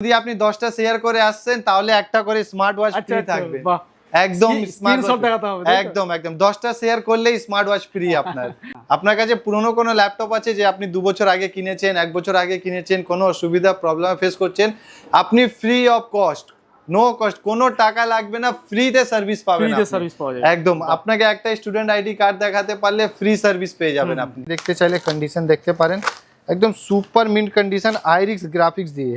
যদি আপনি দশটা শেয়ার করে আসছেন তাহলে একটা করে স্মার্ট ওয়াচ ফ্রি থাকবে। একদম স্মার্ট? একদম একদম। দশটা শেয়ার করলেই স্মার্ট ওয়াচ ফ্রি আপনার। আপনার কাছে পুরনো কোনো ল্যাপটপ আছে যে আপনি দু বছর আগে কিনেছেন এক বছর আগে কিনেছেন কোনো অসুবিধা প্রবলেম ফেস করছেন? আপনি free of cost no cost কোনো টাকা লাগবে না ফ্রিতে সার্ভিস পাবেন একদম। আপনাকে একটা স্টুডেন্ট আইডি কার্ড দেখাতে পারলে ফ্রি সার্ভিস পেয়ে যাবেন আপনি। দেখতে চাইলে কন্ডিশন দেখতে পারেন। একদম super mint condition Iris Xe graphics দিয়ে।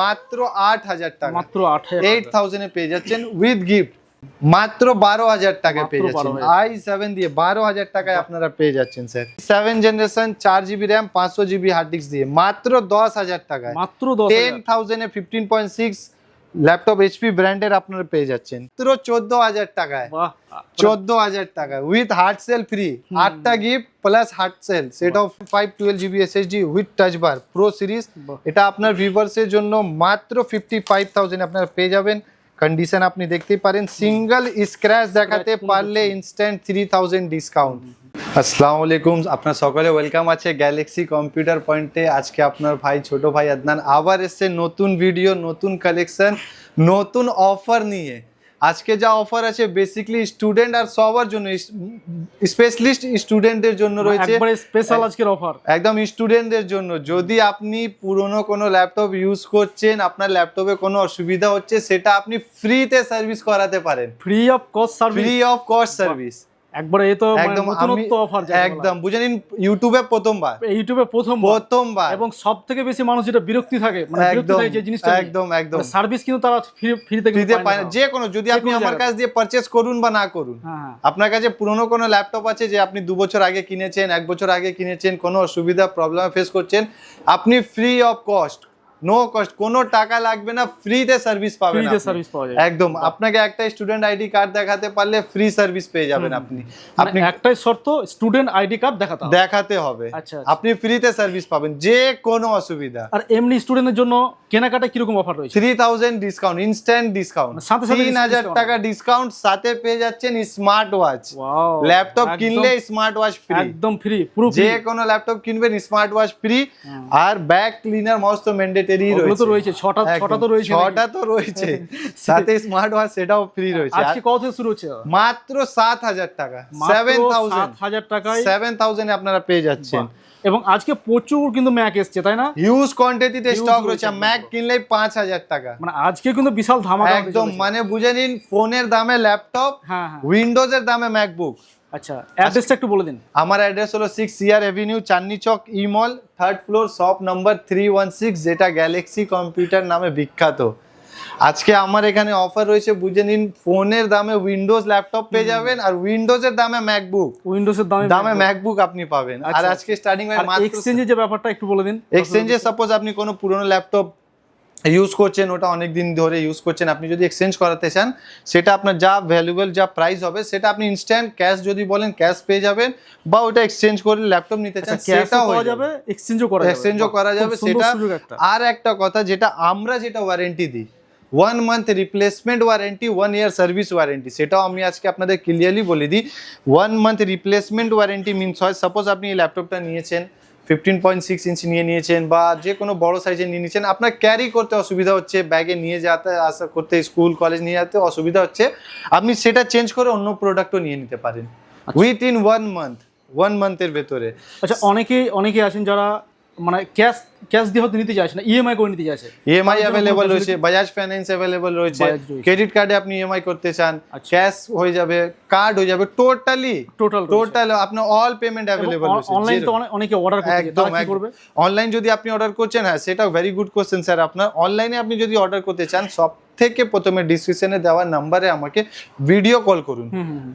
মাত্র আট হাজার টাকা। মাত্র আট হাজার এইট থাউজেন্ডে পেয়ে যাচ্ছেন উইথ গিফট মাত্র বারো হাজার টাকায় পেয়ে যাচ্ছেন। আই সেভেন দিয়ে বারো হাজার টাকায় আপনারা পেয়ে যাচ্ছেন স্যার সেভেন জেনারেশন চার জিবি র্যাম পাঁচশো জিবি হার্ড ডিস্ক দিয়ে। মাত্র দশ হাজার টাকায়। মাত্র ten থাউজেন্ডে fifteen point six laptop HP ব্র্যান্ডের আপনারা পেয়ে যাচ্ছেন। মাত্র চোদ্দ হাজার টাকায়। চোদ্দ হাজার টাকা উইথ হার্ড সেল ফ্রি আটটা gift plus hard shell set of five twelve GB SSD with touch bar pro series এটা আপনার ভিউভার্সের জন্য মাত্র ফিফটি ফাইভ থাউজেন্ড আপনারা পেয়ে যাবেন। কন্ডিশন আপনি দেখতেই পারেন। সিঙ্গেল স্ক্র্যাচ দেখাতে পারলে ইনস্ট্যান্ট থ্রি থাউজেন্ড ডিসকাউন্ট আসসালামু আলাইকুম। আপনার সকলে ওয়েলকাম আছে গ্যালাক্সি কম্পিউটার পয়েন্টে আজকে আপনার ভাই ছোট ভাই আদনান আবার এসছে নতুন ভিডিও নতুন কালেকশন নতুন অফার নিয়ে। আজকে যা অফার আছে বেসিকলি স্টুডেন্ট আর সবার জন্য স্পেশালিস্ট স্টুডেন্টদের জন্য রয়েছে। একবারে স্পেশাল আজকের অফার একদম স্টুডেন্টদের জন্য। যদি আপনি পুরনো কোনো ল্যাপটপ ইউজ করছেন আপনার ল্যাপটপে কোনো অসুবিধা হচ্ছে সেটা আপনি ফ্রিতে সার্ভিস করাতে পারেন। Free of cost service free of cost service একবারে এ তো একদম একদম নতুনত্ব অফার একদম বুঝে নিন ইউটিউবে প্রথমবার। ইউটিউবে প্রথম প্রথমবার। এবং সব থেকে বেশি মানুষ যেটা বিরক্তি থাকে মানে বিরক্তি থাকে যে জিনিসটা একদম একদম মানে সার্ভিস কিন্তু তারা ফ্রি ফ্রিতে কিন্তু পায় না। যে কোনো যদি আপনি আমার কাছ দিয়ে পারচেস করুন বা না করুন হ্যাঁ হ্যাঁ। আপনার কাছে পুরনো কোনো ল্যাপটপ আছে যে আপনি দু বছর আগে কিনেছেন এক বছর আগে কিনেছেন কোনো অসুবিধা প্রবলেম ফেস করছেন আপনি free of cost no cost কোনো টাকা লাগবে না ফ্রিতে সার্ভিস পাবেন ফ্রিতে সার্ভিস পাওয়া যায়। একদম আপনাকে একটা স্টুডেন্ট আইডি কার্ড দেখাতে পারলে ফ্রি সার্ভিস পেয়ে যাবেন আপনি। আপনি আপনি একটাই শর্ত স্টুডেন্ট আইডি কার্ড দেখাতে হবে। দেখাতে হবে। আচ্ছা আচ্ছা। আপনি ফ্রিতে সার্ভিস পাবেন যে কোনো অসুবিধা। আর এমনি স্টুডেন্টের জন্য কেনাকাটা কীরকম অফার রয়েছে? Three thousand discount instant discount মানে সাথে সাথে তিন হাজার discount। টাকা ডিসকাউন্ট সাথে পেয়ে যাচ্ছেন স্মার্ট ওয়াচ ল্যাপটপ কিনলে স্মার্ট ওয়াচ ফ্রি একদম ফ্রি পুরো যে কোনো ল্যাপটপ কিনবেন স্মার্ট ওয়াচ ফ্রি আর ব্যাক ক্লিনার মাউস তো ম্যান্ডেটরি রয়েছে তো রয়েছে। ছটা ছটা তো রয়েছে ছটা তো রয়েছে। সাথে স্মার্ট ওয়াচ সেটাও ফ্রি রয়েছে। আজকে কত থেকে শুরু হচ্ছে? মাত্র সাত হাজার টাকা। সেভেন থাউজেন্ড হাজার টাকায় সেভেন থাউজেন্ড আপনারা পেয়ে যাচ্ছেন। এবং আজকে প্রচুর কিন্তু ম্যাক এসছে তাই না? হিউজ কোয়ান্টিটিতে স্টক রয়েছে ম্যাক পুরো। কিনলেই পাঁচ হাজার টাকা। মানে আজকে কিন্তু বিশাল ধামাকা একদম। মানে বুঝে নিন ফোনের দামে ল্যাপটপ হ্যাঁ উইন্ডোজের দামে ম্যাকবুক আচ্ছা অ্যাড্রেসটা একটু বলে দিন। আমার অ্যাড্রেস হলো six year avenue Chandni Chowk E mall third floor shop number three one six যেটা গ্যালাক্সি কম্পিউটার নামে বিখ্যাত। আজকে আমার এখানে অফার রয়েছে বুঝে নিন ফোনের দামে উইন্ডোজ ল্যাপটপ পেয়ে যাবেন আর উইন্ডোজের দামে ম্যাকবুক উইন্ডোজের দামে দামে ম্যাকবুক আপনি পাবেন। আর আচ্ছা। আজকে স্টার্টিং এক্সচেঞ্জের যে ব্যাপারটা একটু বলে দিন। এক্সচেঞ্জে সাপোজ আপনি কোনো পুরনো ল্যাপটপ ইউজ করছেন ওটা অনেক দিন ধরে ইউজ করছেন আপনি যদি এক্সচেঞ্জ করাতে চান সেটা আপনার যা ভ্যালুয়েবল যা প্রাইস হবে সেটা আপনি ইনস্ট্যান্ট ক্যাশ যদি বলেন ক্যাশ পেয়ে যাবেন বা ওটা এক্সচেঞ্জ করে ল্যাপটপ নিতে চান আচ্ছা সেটাও হয়ে যাবে এক্সচেঞ্জও করা যাবে। এক্সচেঞ্জও করা যাবে সেটা আর একটা কথা যেটা আমরা যেটা ওয়ারেন্টি দিই one month replacement warranty one year service warranty সেটাও আমি আজকে আপনাদের ক্লিয়ারলি বলে দিই one month replacement warranty means হয় সাপোজ আপনি এই ল্যাপটপটা নিয়েছেন ফিফটিন পয়েন্ট সিক্স ইঞ্চ নিয়ে নিয়েছেন বা যে কোনো বড় সাইজে নিয়ে নিয়েছেন আপনার ক্যারি করতে অসুবিধা হচ্ছে ব্যাগে নিয়ে যেতে আসা করতে স্কুল কলেজ নিয়ে যেতে অসুবিধা হচ্ছে আপনি সেটা চেঞ্জ করে অন্য প্রোডাক্টও নিয়ে নিতে পারেন with in one month one মান্থের ভেতরে। আচ্ছা অনেকেই অনেকেই আছেন যারা মানে ক্যাশ ক্যাশ দিয়ে হয়তো নিতে চাইছে না ইএমআই করে নিতে চাইছে। ইএমআই अवेलेबल অ্যাভেলেবল রয়েছে বাজাজ ফাইন্যান্স অ্যাভেলেবল রয়েছে। ক্রেডিট কার্ডে আপনি ইএমআই করতে চান আচ্ছা। ক্যাশ হয়ে যাবে কার্ড হয়ে যাবে টোটালি টোটাল টোটাল আপনার অল পেমেন্ট অ্যাভেলেবল রয়েছে অনলাইন তো অনেকে অর্ডার করতে একদম কি করবে? অনলাইন যদি আপনি অর্ডার করছেন হ্যাঁ সেটা ভেরি গুড কোশ্চেন স্যার আপনার অনলাইনে আপনি যদি অর্ডার করতে চান সব থেকে প্রথমে ডিসক্রিপশনে দেওয়া নাম্বারে আমাকে ভিডিও কল করুন।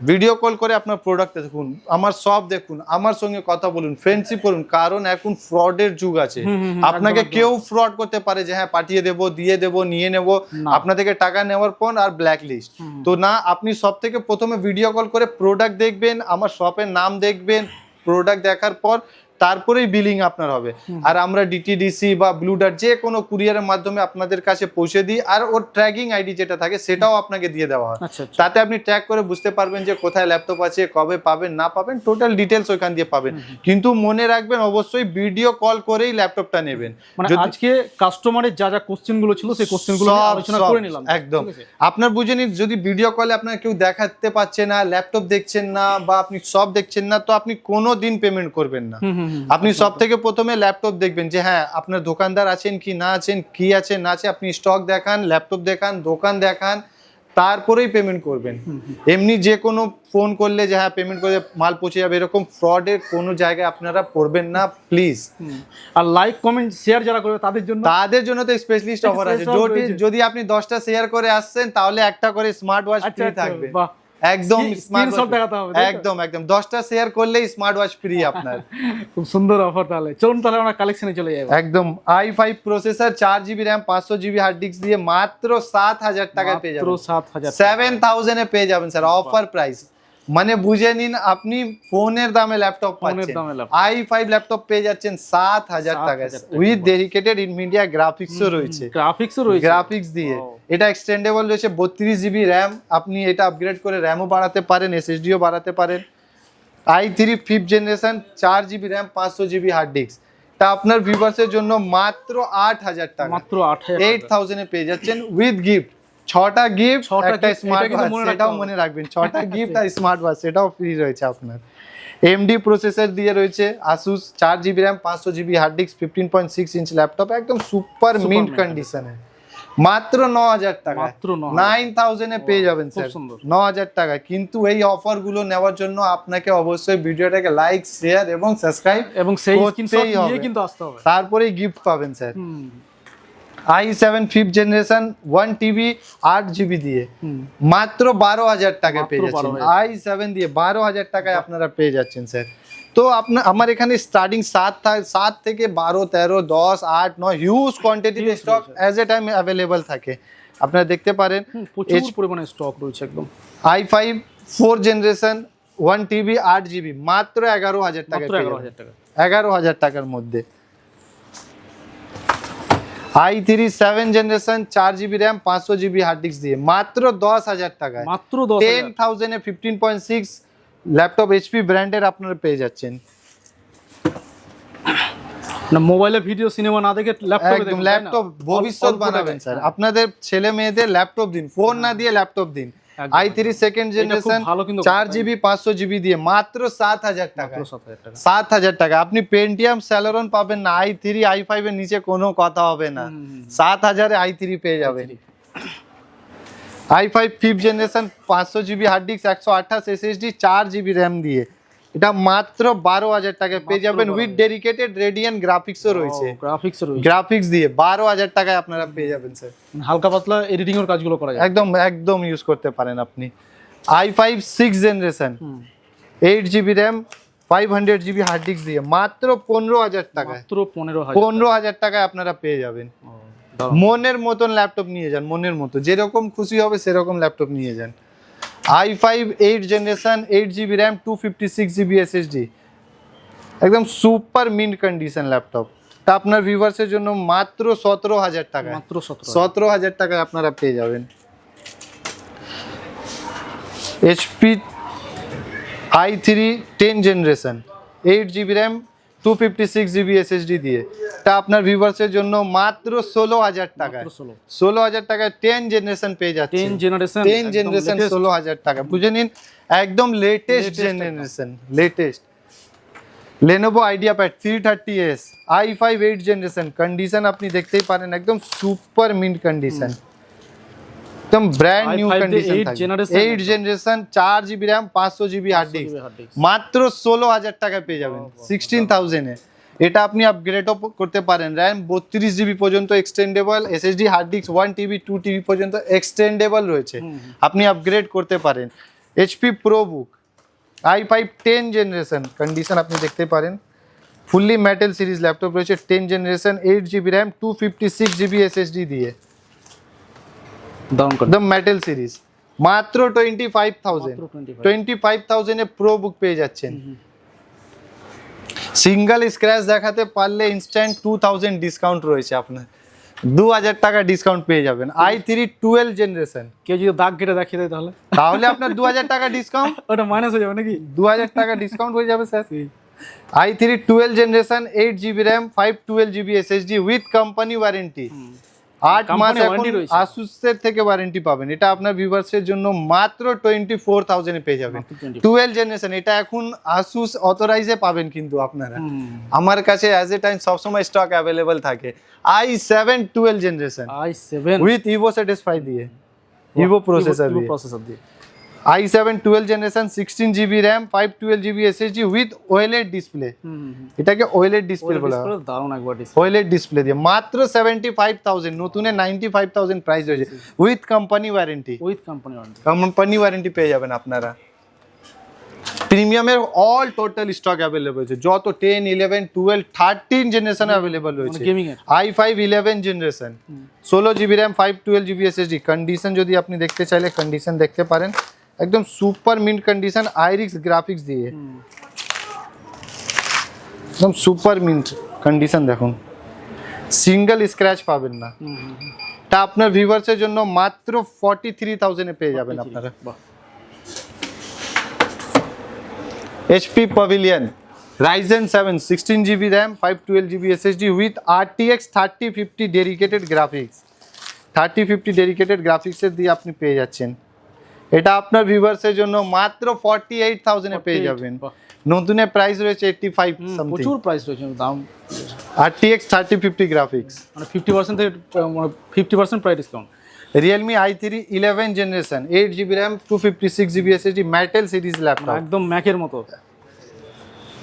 ভিডিও কল করে আপনার প্রোডাক্ট দেখুন আমার সব দেখুন আমার সঙ্গে কথা বলুন ফ্রেন্ডশিপ করুন কারণ এখন ফ্রডের যুগ আছে আপনাকে। কেউ ফ্রড করতে পারে যে হ্যাঁ পাঠিয়ে দেবো দিয়ে দেবো নিয়ে নেব না। আপনার থেকে টাকা নেওয়ার পর আর ব্ল্যাক লিস্ট তো না আপনি সব থেকে প্রথমে ভিডিও কল করে প্রোডাক্ট দেখবেন আমার শপের নাম দেখবেন প্রোডাক্ট দেখার পর তারপরেই বিলিং আপনার হবে। আর আমরা ডিটিডিসি বা ব্লুডার যে কোনো কুরিয়ারের মাধ্যমে আপনাদের কাছে পৌঁছে দিই আর ওর ট্র্যাকিং আইডি যেটা থাকে সেটাও আপনাকে দিয়ে দেওয়া হয়। আচ্ছা আচ্ছা। তাতে আপনি ট্র্যাক করে বুঝতে পারবেন যে কোথায় ল্যাপটপ আছে কবে পাবেন না পাবেন টোটাল ডিটেলস ওইখান দিয়ে পাবেন। কিন্তু মনে রাখবেন অবশ্যই ভিডিও কল করেই ল্যাপটপটা নেবেন। মানে আজকে কাস্টমারের যা যা কোশ্চেনগুলো ছিল সেই কোশ্চেনগুলো আলোচনা করে নিলাম। একদম। আপনার বুঝে নিন যদি ভিডিও কলে আপনার কেউ দেখাতে পারছে না ল্যাপটপ দেখছেন না বা আপনি সব দেখছেন না তো আপনি কোনো দিন পেমেন্ট করবেন না। আপনি সব থেকে প্রথমে ল্যাপটপ দেখবেন যে হ্যাঁ আপনার দোকানদার আছেন কি না আছেন কি আছে না আছে আপনি স্টক দেখান ল্যাপটপ দেখান দোকান দেখান তারপরেই পেমেন্ট করবেন। এমনি যে কোনো ফোন করলে যে হ্যাঁ পেমেন্ট করে মাল পৌঁছে যাবে এরকম ফ্রডের কোনো জায়গায় আপনারা পড়বেন না প্লিজ আর লাইক কমেন্ট শেয়ার যারা করবে তাদের জন্য তাদের জন্য তো স্পেশালিস্ট অফার আছে। যদি আপনি দশটা শেয়ার করে আসছেন তাহলে একটা করে স্মার্ট ওয়াচ আচ্ছা ফ্রি আচ্ছা, থাকবে। বাহ। একদম দেখাতে হবে, একদম একদম। দশটা শেয়ার করলেই স্মার্ট ওয়াচ ফ্রি আপনার। খুব সুন্দর অফার তাহলে। চলুন তাহলে আমরা কালেকশনে চলে যাব একদম আই ফাইভ প্রসেসর চার জিবি র্যাম পাঁচশো জিবি হার্ড ডিস্ক দিয়ে মাত্র সাত হাজার টাকায় পেয়ে যাবেন। সাত হাজার সেভেন থাউজেন্ডে পেয়ে যাবেন স্যার অফার প্রাইস মানে বুঝে নিন আপনি ফোনের দামে ল্যাপটপ ফোনের পাচ্ছেন। দামে আই ফাইভ ল্যাপটপ পেয়ে যাচ্ছেন সাত হাজার টাকা। উইথ ডেডিকেটেড ইনমিডিয়া গ্রাফিক্সও রয়েছে। গ্রাফিক্সও রয়েছে। গ্রাফিক্স দিয়ে। এটা এক্সটেন্ডেবল রয়েছে বত্রিশ জিবি র্যাম আপনি এটা আপগ্রেড করে র্যামও বাড়াতে পারেন এসএসডিও বাড়াতে পারেন। আই থ্রি ফিফথ জেনারেশন চার জিবি র্যাম পাঁচশো জিবি হার্ড ডিস্ক তা আপনার ভিউভার্সের জন্য মাত্র আট হাজার টাকা। মাত্র আট হাজার এইট থাউজেন্ডে পেয়ে যাচ্ছেন উইথ গিফট ছটা গিফট একটা স্মার্ট ওয়াচ সেটাও মনে রাখবেন। ছটা গিফট আর স্মার্ট ওয়াচ সেটাও ফ্রি রয়েছে আপনার। এমডি প্রসেসর দিয়ে রয়েছে আসুস চার জিবি র্যাম পাঁচশো GB hard disk fifteen point six inch laptop একদম সুপার মিন্ট কন্ডিশনে মাত্র ন হাজার টাকা মাত্র 9,000 নাইন থাউজেন্ডে পেয়ে যাবেন স্যার। ন হাজার টাকা কিন্তু এই অফারগুলো নেওয়ার জন্য আপনাকে অবশ্যই ভিডিওটাকে লাইক শেয়ার এবং সাবস্ক্রাইব এবং সেই। কিন্তু আসতে হবে। তারপরেই গিফট পাবেন sir. I seven fifth generation one TB আট জিবি দিয়ে। মাত্র বারো হাজার টাকায় পেয়ে যাচ্ছেন। আই সেভেন দিয়ে বারো হাজার টাকায় আপনারা পেয়ে যাচ্ছেন স্যার তো আপনার আমার এখানে স্টার্টিং সাত সাত থেকে বারো তেরো দশ আট নয় huge কোয়ান্টিটিতে stock as a time available থাকে। আপনারা দেখতে পারেন প্রচুর পরিমাণে স্টক রয়েছে একদম। I five four generation one TB আট জিবি মাত্র এগারো হাজার টাকা এগারো হাজার টাকা। এগারো হাজার টাকার মধ্যে। আই থ্রি সেভেন জেনারেশন চার জিবি র্যাম পাঁচশো জিবি হার্ড ডিস্ক দিয়ে। মাত্র দশ হাজার টাকায়। মাত্র ten থাউজেন্ডে fifteen point six laptop HP ব্র্যান্ডের আপনারা পেয়ে যাচ্ছেন। না মোবাইলে ভিডিও সিনেমা না দেখে ল্যাপটপে ভবিষ্যৎ বানাবেন স্যার। আপনাদের ছেলে মেয়েদের ল্যাপটপ দিন ফোন না দিয়ে ল্যাপটপ দিন। আই থ্রি সেকেন্ড জেনারেশন চার জিবি পাঁচশো জিবি দিয়ে মাত্র সাত হাজার টাকা। সাত হাজার টাকা। আপনি পেন্টিয়াম স্যালোরন পাবেন না আই থ্রি আই ফাইভ এর নিচে কোনো কথা হবে না। সাত হাজারে আই থ্রি পেয়ে যাবেন। আই ফাইভ ফিফথ জেনারেশন পাঁচশো জিবি হার্ড ডিস্ক একশো আঠাশ এসএসডি চার জিবি র্যাম দিয়ে। এটা মাত্র বারো হাজার টাকায় পেয়ে যাবেন উইথ ডেডিকেটেড রেডিয়ান গ্রাফিক্সও রয়েছে। গ্রাফিক্স রয়েছে। গ্রাফিক্স দিয়ে বারো হাজার টাকায় আপনারা পেয়ে যাবেন স্যার হালকা পাতলা এডিটিং এর কাজগুলো করা যায়। একদম একদম ইউজ করতে পারেন আপনি। I five six generation eight GB RAM five hundred GB hard disk দিয়ে মাত্র পনেরো হাজার টাকায়। মাত্র পনেরো পনেরো হাজার টাকায় আপনারা পেয়ে যাবেন। মনের মতন ল্যাপটপ নিয়ে যান মনের মতো। যেরকম খুশি হবে সেরকম ল্যাপটপ নিয়ে যান। I five eight generation eight GB RAM two fifty six GB SSD একদম সুপার মিন্ট কন্ডিশন ল্যাপটপ তা আপনার ভিউভার্সের জন্য মাত্র সতেরো হাজার টাকা মাত্র সতেরো সতেরো হাজার টাকায় আপনারা পেয়ে যাবেন HP I three ten generation eight GB RAM two fifty six GB SSD দিয়ে তা আপনার ভিউভার্সের জন্য মাত্র ষোলো হাজার টাকায়। মাত্র ষোলো। ষোলো হাজার টাকায় টেন জেনারেশন পেয়ে যাচ্ছে। টেন জেনারেশন টেন জেনারেশন ষোলো হাজার টাকা। বুঝে নিন একদম latest Latest generation latest Lenovo IdeaPad three thirty S I five eight generation condition আপনি দেখতেই পারেন একদম সুপার মিন্ট কন্ডিশন একদম ব্র্যান্ড নিউ i5 দিয়ে কন্ডিশন eight generation এইট একদম। জেনারেশন চার জিবি র্যাম পাঁচশো জিবি হার্ড ডিস্ক মাত্র ষোলো হাজার টাকায় পেয়ে যাবেন। সিক্সটিন থাউজেন্ডে এটা আপনি আপগ্রেডও করতে পারেন। র্যাম বত্রিশ জিবি পর্যন্ত extendable SSD hard disk one TB two TB পর্যন্ত এক্সটেন্ডেবল রয়েছে। আপনি আপগ্রেড করতে পারেন। HP ProBook I five ten generation condition আপনি দেখতে পারেন। ফুললি মেটেল সিরিজ ল্যাপটপ রয়েছে ten generation eight GB RAM two fifty six GB SSD দিয়ে একদম মেটাল সিরিজ মাত্র twenty five thousand twenty five থাউজেন্ডে ProBook পেয়ে যাচ্ছেন। সিঙ্গেল স্ক্র্যাচ দেখাতে পারলে ইনস্ট্যান্ট টু থাউজেন্ড ডিসকাউন্ট রয়েছে আপনার। দু হাজার টাকা ডিসকাউন্ট পেয়ে যাবেন। আই থ্রি টুয়েলভ জেনারেশন কেউ যদি দাগ কেটে দেখিয়ে দেয় তাহলে? তাহলে আপনার দু হাজার টাকা ডিসকাউন্ট ওটা মাইনাস হয়ে যাবে নাকি? দু হাজার টাকা ডিসকাউন্ট হয়ে যাবে sir. I three twelve generation eight GB RAM five twelve GB SSD with company warranty আট মাস এখন। আসুসের থেকে ওয়ারেন্টি পাবেন। এটা আপনার ভিউয়ার্সের জন্য মাত্র টোয়েন্টি ফোর থাউজেন্ডে পেয়ে যাবেন। টুয়েলভ জেনারেশন এটা এখন আসুস অথরাইজে পাবেন কিন্তু আপনারা। আমার কাছে অ্যাজ এ টাইম সবসময় স্টক অ্যাভেলেবল থাকে। I seven twelve generation I seven with Evo satisfy দিয়ে। ইভো প্রসেসর দিয়ে। প্রসেসর দিয়ে। I seven twelve generation sixteen GB RAM five twelve GB SSD with OLED display এটাকে OLED display বলা হয়। দারুণ একবার ডিস ওয়েলেড ডিসপ্লে দিয়ে। মাত্র সেভেন্টি ফাইভ থাউজেন্ড নতুনে নাইনটি ফাইভ থাউজেন্ড প্রাইস রয়েছে। With company warranty with company warranty company warranty পেয়ে যাবেন আপনারা। প্রিমিয়ামের অল টোটাল স্টক অ্যাভেলেবল রয়েছে। যত ten eleven twelve thirteen generation available রয়েছে। গেমিং এর। আই ফাইভ ইলেভেন জেনারেশন ষোলো GB RAM five twelve GB SSD condition যদি আপনি দেখতে চাইলে কন্ডিশন দেখতে পারেন। একদম super mint condition Iris Xe graphics দিয়ে একদম সুপার মিন্ট কন্ডিশন দেখুন সিঙ্গেল স্ক্র্যাচ পাবেন না তা আপনার ভিউয়ার্সের জন্য মাত্র ফর্টি থ্রি থাউজেন্ডে পেয়ে যাবেন আপনারা বাহ HP Pavilion Ryzen 7 16 GB RAM 512 GB SSD with RTX 3050 dedicated graphics 3050 dedicated graphics এর দিয়ে আপনি পেয়ে যাচ্ছেন এটা আপনার ভিউয়ার্সের জন্য মাত্র 48000 এ পেয়ে যাবেন। বাহ। নতুনের প্রাইস রয়েছে 85 সামথিং প্রচুর প্রাইস রয়েছে দাম RTX 3050 graphics মানে ফিফটি পার্সেন্ট থেকে মানে fifty percent price discount Realme i3 11 generation 8 GB RAM 256 GB SSD Metal series laptop একদম ম্যাকের মতো।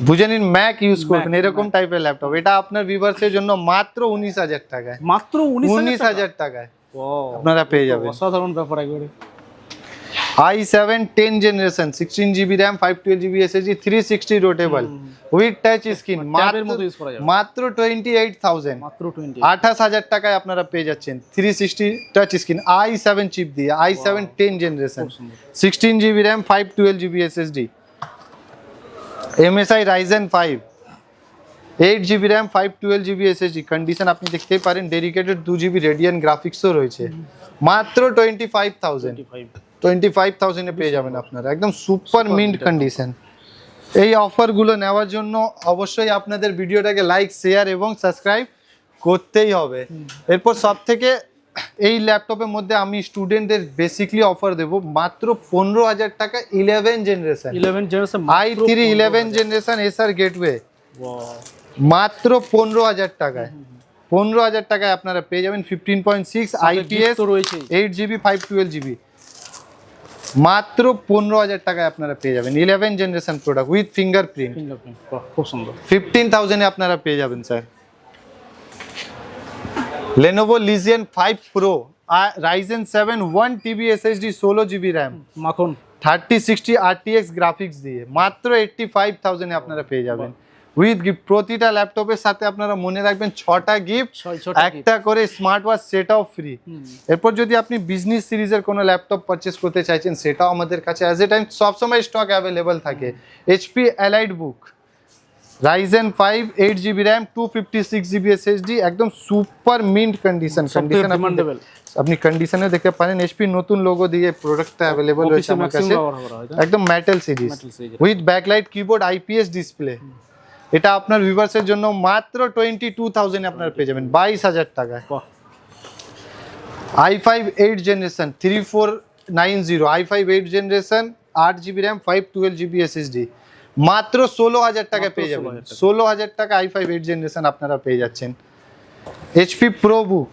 বুঝে নিন ম্যাক ইউজ করবেন এরকম টাইপের ল্যাপটপ এটা আপনার ভিউয়ার্সের জন্য মাত্র উনিশ হাজার টাকায়। মাত্র উনিশ হাজার টাকায়। আপনারা পেয়ে যাবেন। অসাধারণ ব্যাপার একবারে। I seven ten generation sixteen GB RAM five twelve GB SSD three sixty rotatable with touch screen. মাত্র টোয়েন্টি এইট থাউজেন্ড মাত্র আঠাশ হাজার টাকায় আপনারা পেয়ে যাচ্ছেন three sixty touch screen I seven chip দিয়ে I seven ten generation. Sixteen GB RAM five twelve GB SSD MSI Ryzen five eight GB RAM five twelve GB SSD condition আপনি দেখতেই পারেন ডেডিকেটেড দু জিবি রেডিয়ান গ্রাফিক্সও রয়েছে মাত্র twenty five thousand twenty five থাউজেন্ডে পেয়ে যাবেন আপনারা। একদম সুপার মিন্ট কন্ডিশন এই অফারগুলো নেওয়ার জন্য অবশ্যই আপনাদের ভিডিওটাকে লাইক শেয়ার এবং সাবস্ক্রাইব করতেই হবে। এরপর সব থেকে এই ল্যাপটপের মধ্যে আমি স্টুডেন্টদের বেসিকলি অফার দেবো মাত্র পনেরো হাজার টাকা eleven generation eleven generation I three eleven generation Acer Gateway মাত্র পনেরো হাজার টাকায়। পনেরো হাজার টাকায় আপনারা পেয়ে যাবেন ফিফটিন পয়েন্ট সিক্স আইপিএস তো রয়েছে eight GB five twelve GB মাত্র পনেরো হাজার টাকায় আপনারা পেয়ে যাবেন। Eleven generation product with fingerprint fingerprint খুব সুন্দর। ফিফটিন থাউজেন্ডে আপনারা পেয়ে যাবেন sir Lenovo Legion five pro Ryzen seven one TB SSD ষোলো জিবি র্যাম মাখন। থার্টি সিক্সটি আর আরটিএক্স গ্রাফিক্স দিয়ে। মাত্র এইটটি ফাইভ থাউজেন্ডে আপনারা পেয়ে যাবেন। উইথ গিফট প্রতিটা ল্যাপটপের সাথে আপনারা মনে রাখবেন ছটা গিফট। একটা করে স্মার্ট ওয়াচ সেটাও ফ্রি এরপর যদি আপনি বিজনেস সিরিজের কোনো ল্যাপটপ পারচেস করতে চাইছেন সেটাও আমাদের কাছে অ্যাজ এ টাইম সবসময় স্টক অ্যাভেলেবল থাকে। HP EliteBook Ryzen five eight GB RAM two fifty six GB SSD একদম সুপার মিন্ট কন্ডিশন কন্ডিশন আপনি কন্ডিশনে দেখতে পারেন এইচপি নতুন লোগো দিয়ে প্রোডাক্টটা অ্যাভেলেবল রয়েছে আমার কাছে? একদম metal series with backlight keyboard IPS display এটা আপনার ভিউয়ার্সের জন্য মাত্র টোয়েন্টি টু থাউজেন্ড আপনার পেয়ে যাবেন বাইশ হাজার টাকায়। I five eight generation three four nine zero I five eight generation আট GB RAM five twelve GB SSD মাত্র ষোলো হাজার টাকা পেয়ে যাবেন। 16,000 টাকা। ষোলো হাজার টাকা আই ফাইভ এইট জেনারেশন আপনারা পেয়ে যাচ্ছেন। HP ProBook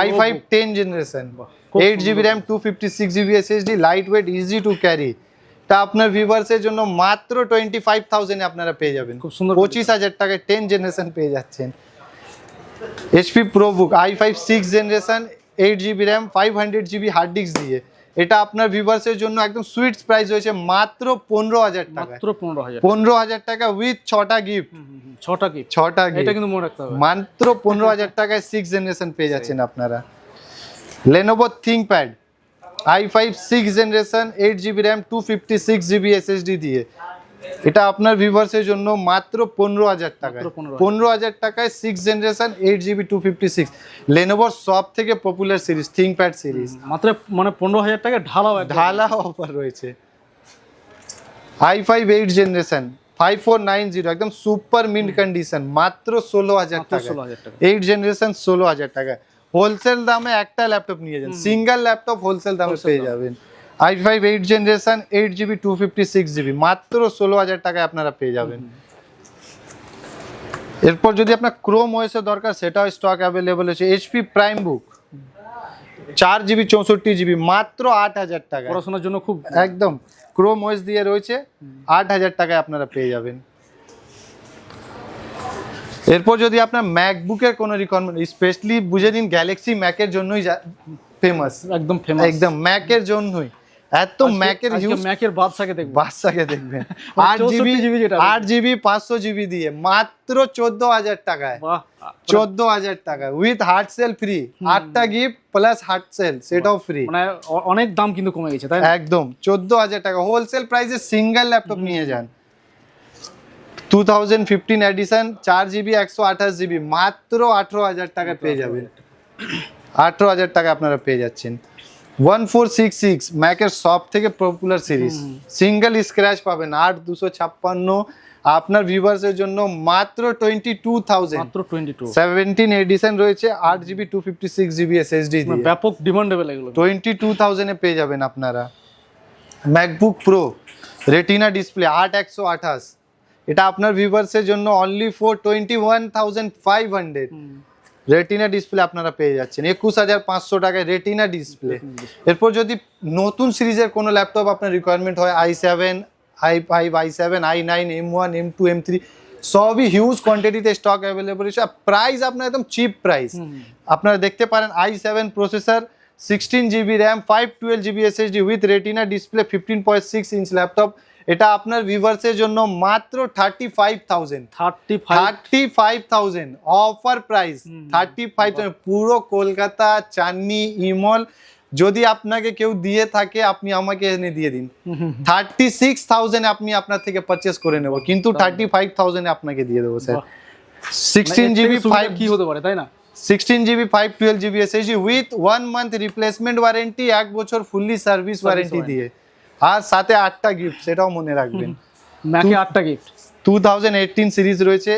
I five ten generation eight GB RAM two fifty six GB SSD lightweight easy to carry তা আপনার ভিউয়ার্সের জন্য মাত্র টোয়েন্টি ফাইভ থাউজেন্ডে আপনারা পেয়ে যাবেন। খুব সুন্দর পঁচিশ হাজার টাকায় টেন জেনারেশন পেয়ে যাচ্ছেন। HP ProBook I five six generation eight GB RAM five hundred GB hard disk দিয়ে। এটা আপনার ভিউয়ার্সের জন্য একদম সুইটস প্রাইস রয়েছে মাত্র পনেরো হাজার টাকা মাত্র পনেরো হাজার পনেরো হাজার টাকা উইথ ছটা গিফট ছটা কি ছটা গিফট এটা কিন্তু মনে রাখতে হবে। মাত্র পনেরো হাজার টাকায় সিক্স জেনারেশন পেয়ে যাচ্ছেন আপনারা। Lenovo ThinkPad I five six generation eight GB RAM two fifty six GB SSD দিয়ে। এটা আপনার ভিভার্সের জন্য মাত্র পনেরো হাজার টাকায়। 15,000 পনেরো হাজার টাকায় six generation eight GB two fifty six লেনোভোর সব থেকে পপুলার সিরিজ থিঙ্কপ্যাড সিরিজ মাত্র মানে পনেরো হাজার টাকা ঢালাও একদম। ঢালা অফার রয়েছে। I five eight generation five four nine zero একদম সুপার মিন্ট কন্ডিশন মাত্র ষোলো হাজার টাকা ষোলো হাজার টাকা। এইট জেনারেশন ষোলো হাজার টাকা হোলসেল দামে একটা ল্যাপটপ নিয়ে যান। সিঙ্গেল ল্যাপটপ হোলসেল দামে পেয়ে। যাবেন। I five eight generation eight GB two fifty six GB মাত্র ষোলো হাজার টাকায় আপনারা পেয়ে যাবেন। এরপর যদি আপনার ক্রোম ওয়েসের দরকার সেটাও স্টক অ্যাভেলেবল আছে। এইচপি প্রাইম বুক চার জিবি চৌষট্টি জিবি মাত্র আট হাজার টাকা পড়াশোনার জন্য খুব একদম। ক্রোম ওয়েস দিয়ে রয়েছে। আট হাজার টাকায় আপনারা পেয়ে যাবেন। এরপর যদি আপনার ম্যাকবুকের কোনো রিকোয়ারমেন্ট স্পেশালি বুঝে নিন গ্যালাক্সি ম্যাকের জন্যই ফেমাস একদম ফেমাস একদম ম্যাকের জন্যই। এত ম্যাকের ইউজ ম্যাকের বাদশাকে দেখবেন। মানে আট জিবি যেটা আট জিবি পাঁচশো জিবি দিয়ে মাত্র চোদ্দ হাজার টাকায়। চোদ্দ হাজার টাকা উইথ হার্ট সেল ফ্রি আটটা গিফট প্লাস হার্ট সেল সেটাও ফ্রি মানে অনেক দাম কিন্তু কমে গেছে তাই একদম চোদ্দ হাজার টাকা। হোলসেল প্রাইসে সিঙ্গেল ল্যাপটপ নিয়ে যান। টু থাউজেন্ড ফিফটিন এডিশন চার জিবি একশো আঠাশ জিবি মাত্র আঠেরো হাজার টাকা পেয়ে যাবেন। আঠেরো হাজার। টাকা আপনারা পেয়ে যাচ্ছেন। ওয়ান ফোর সিক্স সিক্স ম্যাকের সব থেকে পপুলার সিরিজ সিঙ্গেল স্ক্র্যাচ পাবেন আট দুশো ছাপ্পান্ন। আপনার ভিউয়ার্সের জন্য মাত্র টোয়েন্টি টু থাউজেন্ড মাত্র টোয়েন্টি টু সেভেন্টিন এডিশন রয়েছে আট GB two fifty six GB SSD দিয়ে। ব্যাপক ডিমান্ডেবল এগুলো। টোয়েন্টি টু থাউজেন্ডে পেয়ে যাবেন আপনারা। ম্যাকবুক প্রো রেটিনা ডিসপ্লে আট একশো আঠাশ। এটা আপনার ভিউভার্সের জন্য only for twenty one thousand five hundred retina display আপনারা পেয়ে যাচ্ছেন। একুশ হাজার পাঁচশো টাকায় রেটিনা ডিসপ্লে এরপর যদি নতুন সিরিজের কোনো ল্যাপটপ আপনার রিকোয়ারমেন্ট হয় i seven i five i seven i nine M one M two M three সবই হিউজ কোয়ান্টিটিতে স্টক অ্যাভেলেবল রয়েছে প্রাইস আপনার একদম চিপ প্রাইস আপনারা দেখতে পারেন i seven processor sixteen GB RAM five twelve GB SSD with retina display fifteen point six inch laptop এটা আপনার ভিভার্সের জন্য মাত্র thirty five thousand thirty five thirty five thousand offer price thirty five পুরো কলকাতা চাঁদনি ইমল। যদি আপনাকে কেউ দিয়ে থাকে আপনি আমাকে এনে দিয়ে দিন। থার্টি সিক্স থাউজেন্ড আপনি আপনার থেকে পারচেস করে নেব। কিন্তু থার্টি ফাইভ থাউজেন্ড আপনাকে দিয়ে দেবো স্যার বাহ। সিক্সটিন জিবি ফাইভ কি হতে পারে তাই না? Sixteen GB five twelve GB SSD with one month replacement warranty এক বছর ফুললি সার্ভিস ওয়ারেন্টি warranty। দিয়ে। আর সাথে আটটা গিফট সেটাও মনে রাখবেন। ম্যাকে আটটা gift two thousand eighteen series রয়েছে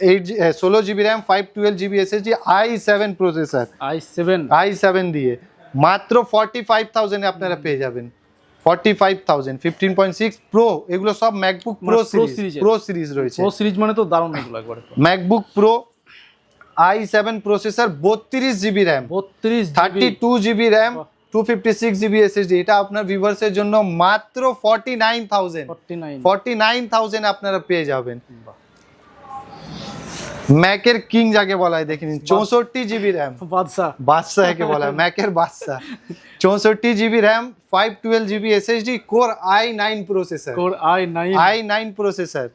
এইট ষোলো GB RAM five twelve GB SSD i seven processor i seven i seven দিয়ে। মাত্র ফর্টি ফাইভ থাউজেন্ডে আপনারা পেয়ে যাবেন। Forty five thousand fifteen point six pro এগুলো সব MacBook pro series pro series রয়েছে। ও সিরিজ মানে তো দারুণ এগুলো একবার। MacBook pro i seven processor বত্রিশ জিবি র্যাম বত্রিশ thirty two GB RAM. Two fifty six GB SSD এটা আপনার ভিউয়ার্সের জন্য মাত্র forty nine thousand forty nine thousand আপনারা পেয়ে যাবেন। ম্যাকের কিং যাকে বলা হয় দেখে নিন চৌষট্টি জিবি র্যাম বাদশা বাদশাহ। একে বলা হয় ম্যাকের বাদশাহ। চৌষট্টি GB RAM five twelve GB SSD core i nine processor core i nine i nine processor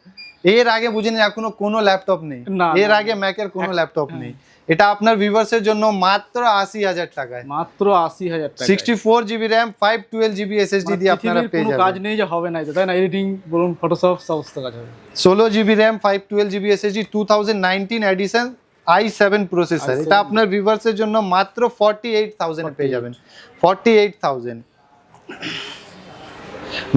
এর আগে বুঝে নিন এখনও কোনো ল্যাপটপ নেই। এর আগে ম্যাকের কোনো ল্যাপটপ নেই। এটা আপনার ভিউয়ার্সের জন্য মাত্র আশি হাজার টাকায়। মাত্র আশি হাজার টাকা sixty four GB RAM five twelve GB SSD দিয়ে আপনারা পেয়ে যাবেন। কাজ নেই যে হবে না তাই না? এডিটিং বলুন ফটোশপ সমস্ত কাজ হবে। ষোলো GB RAM five twelve GB SSD two thousand nineteen edition i seven processor এটা আপনার ভিউয়ার্সের জন্য মাত্র ফর্টি এইট থাউজেন্ড পেয়ে যাবেন। Forty eight thousand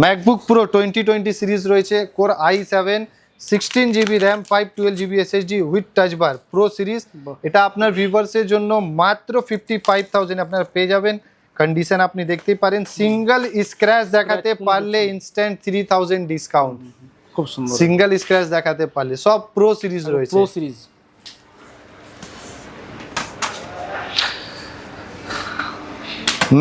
MacBook pro twenty twenty series রয়েছে core i seven sixteen GB RAM five twelve GB SSD with touch bar pro series বাহ। এটা আপনার ভিউয়ার্সের জন্য মাত্র ফিফটি ফাইভ থাউজেন্ড আপনারা পেয়ে যাবেন। কন্ডিশন আপনি দেখতেই পারেন। সিঙ্গেল স্ক্র্যাচ দেখাতে কোনো পারলে ইনস্ট্যান্ট থ্রি থাউজেন্ড ডিসকাউন্ট খুব সুন্দর। সিঙ্গেল স্ক্র্যাচ দেখাতে পারলে। সব প্রো সিরিজ রয়েছে। Pro series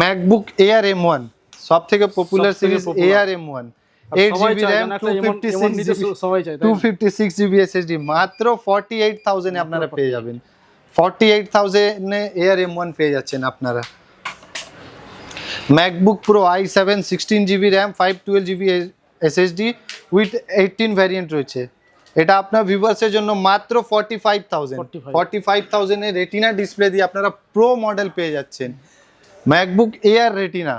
MacBook air M one সব থেকে পপুলার সবথেকে series popular। Air M one eight সবাই জিবি চায় র্যাম যেন টু একটা এমন- ফিফটি সিক্স নিতে জিবি সবাই চায় তাই two fifty six GB SSD মাত্র ফর্টি এইট থাউজেন্ড আপনারা পেয়ে যাবেন। ফর্টি এইট থাউজেন্ডে এয়ার এম ওয়ান পেয়ে যাচ্ছেন আপনারা। MacBook pro i seven sixteen GB RAM five twelve GB SSD with eighteen variant রয়েছে। এটা আপনার ভিউয়ার্সের জন্য মাত্র forty five thousand 45 forty five থাউজেন্ডের retina display দিয়ে আপনারা প্রো মডেল পেয়ে যাচ্ছেন। MacBook air retina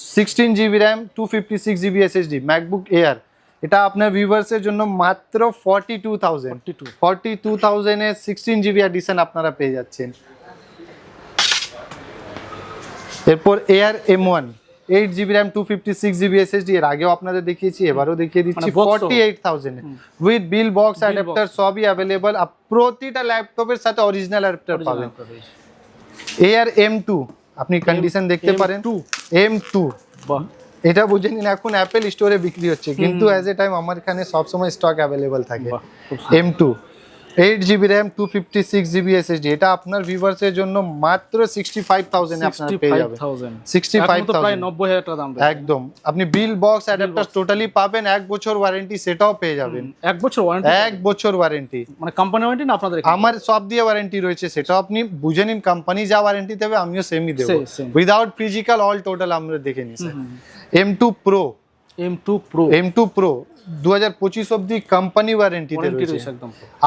sixteen GB RAM two fifty six GB SSD MacBook air এটা আপনার ভিউয়ার্সের জন্য মাত্র forty two thousand forty two forty two থাউজেন্ডের sixteen GB edition আপনারা পেয়ে যাচ্ছেন। এরপর air M one eight GB RAM two fifty six GB SSD এর আগেও আপনাদের দেখিয়েছি এবারও দেখিয়ে দিচ্ছি forty eight thousand with bill box adapter সবই অ্যাভেলেবল প্রতিটা ল্যাপটপের সাথে অরিজিনাল অ্যাডাপ্টার পাবেন। এয়ার এম টু আপনি কন্ডিশন দেখতে পারেন। টু এম টু এটা বুঝে নিন এখন অ্যাপেল স্টোরে বিক্রি হচ্ছে। কিন্তু অ্যাজ এ টাইম আমার এখানে সবসময় স্টক অ্যাভেলেবল থাকে। M two eight GB RAM two fifty six GB SSD এটা আপনার ভিউয়ার্সের জন্য মাত্র সিক্সটি ফাইভ থাউজেন্ড আপনার পেয়ে যাবেন। 65,000 65,000 এখন তো প্রায় 90,000 টাকা দাম একদম। আপনি বিল বক্স অ্যাডাপ্টার টোটালি পাবেন এক বছর ওয়ারেন্টি সেটাও পেয়ে যাবেন। এক বছর ওয়ারেন্টি এক বছর ওয়ারেন্টি মানে কোম্পানি ওয়ারেন্টি না আপনাদের আমার সব দিয়ে ওয়ারেন্টি রয়েছে সেটাও আপনি বুঝে নিন কোম্পানি যা ওয়ারেন্টি দেবে আমিও সেমই দেবো. উইদাউট ফিজিক্যাল অল টোটাল আমরা দেখে নিই M two pro M2 Pro M two pro দু হাজার পঁচিশ অব্দি কোম্পানি ওয়ারেন্টিতে ওয়ারেন্টি রয়েছে।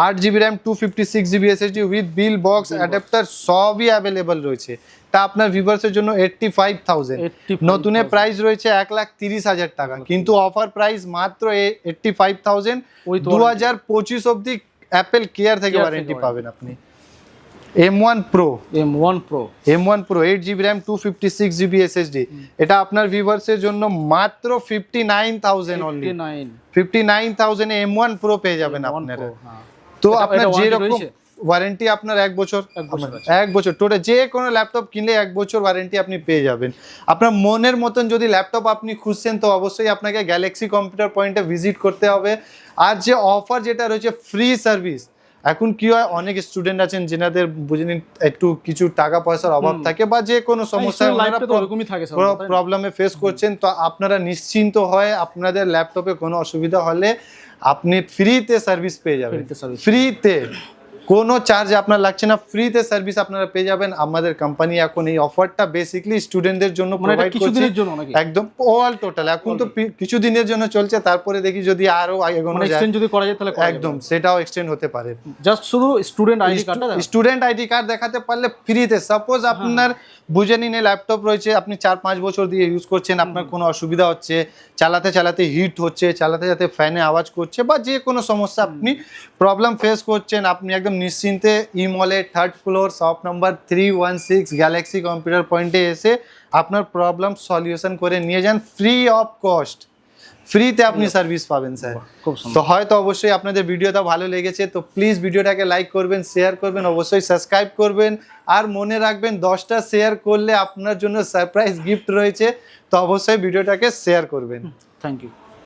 আট GB RAM two fifty six GB SSD with bill box adapter সবই অ্যাভেলেবল রয়েছে। তা আপনার ভিভার্সের জন্য এইটটি ফাইভ থাউজেন্ড 85,000 নতুনের প্রাইস রয়েছে এক লাখ তিরিশ হাজার টাকা। কিন্তু অফার প্রাইস মাত্র এইটটি ফাইভ থাউজেন্ড দু হাজার পঁচিশ অব্দি অ্যাপেল কেয়ার থেকে ওয়ারেন্টি পাবেন আপনি। M one pro M1 Pro. M one pro eight GB RAM two fifty six GB SSD এটা আপনার ভিভার্সের জন্য মাত্র fifty nine thousand only 89 fifty nine thousand M one pro পেয়ে যাবেন M1 আপনারা। হ্যাঁ। তো আপনার এটা যে রকম ওয়ারেন্টি আপনার এক বছর। এক বছর আছে। এক বছর। টোটাল যে কোনো ল্যাপটপ কিনলে এক বছর ওয়ারেন্টি আপনি পেয়ে যাবেন। আপনার মনের মতন যদি ল্যাপটপ আপনি খুঁজছেন তো অবশ্যই আপনাকে গ্যালাক্সি কম্পিউটার পয়েন্টে ভিজিট করতে হবে। আর যে অফার যেটা রয়েছে ফ্রি সার্ভিস এখন কি হয় অনেক স্টুডেন্ট আছেন যেনাদের বুঝে নিন একটু কিছু টাকা পয়সার অভাব থাকে বা যে কোনো সবার, প্রবলেমে ফেস করছেন তো আপনারা নিশ্চিন্ত হয় আপনাদের ল্যাপটপে কোনো অসুবিধা হলে আপনি ফ্রিতে সার্ভিস পেয়ে যাবেন। ফ্রিতে কোনো চার্জ আপনার লাগছে না ফ্রিতে সার্ভিস আপনারা পেয়ে যাবেন। আমাদের কোম্পানি এখন এই অফারটা বেসিকলি স্টুডেন্টদের জন্য মানে প্রোভাইড করছে। জন্য নাকি? একদম অল টোটাল এখন তো পি- কিছুদিনের জন্য চলছে তারপরে দেখি যদি আরও এগোনো মানে যায় এক্সচেঞ্জ যদি করা যায় তাহলে একদম সেটাও এক্সটেন্ড হতে পারে। জাস্ট শুধু স্টুডেন্ট আইডি কার্ডটা স্টুডেন্ট আইডি কার্ড দেখাতে পারলে ফ্রিতে সাপোজ আপনার বুঝে নিন ল্যাপটপ রয়েছে আপনি চার পাঁচ বছর দিয়ে ইউজ করছেন আপনার কোনো অসুবিধা হচ্ছে চালাতে চালাতে হিট হচ্ছে চালাতে চালাতে ফ্যানে আওয়াজ করছে বা যে কোনো সমস্যা আপনি প্রবলেম ফেস করছেন আপনি একদম নিশ্চিন্তে ই ইমলে third floor shop number three one six Galaxy computer পয়েন্টে এসে আপনার প্রবলেম সলিউশন করে নিয়ে যান ফ্রি অফ কস্ট ফ্রিতে আপনি সার্ভিস পাবেন স্যার খুব তো হয়তো অবশ্যই আপনাদের ভিডিওটা ভালো লেগেছে তো প্লিজ ভিডিওটাকে লাইক করবেন শেয়ার করবেন অবশ্যই সাবস্ক্রাইব করবেন আর মনে রাখবেন দশটা শেয়ার করলে আপনার জন্য সারপ্রাইজ গিফট রয়েছে তো অবশ্যই ভিডিওটাকে শেয়ার করবেন। Thank you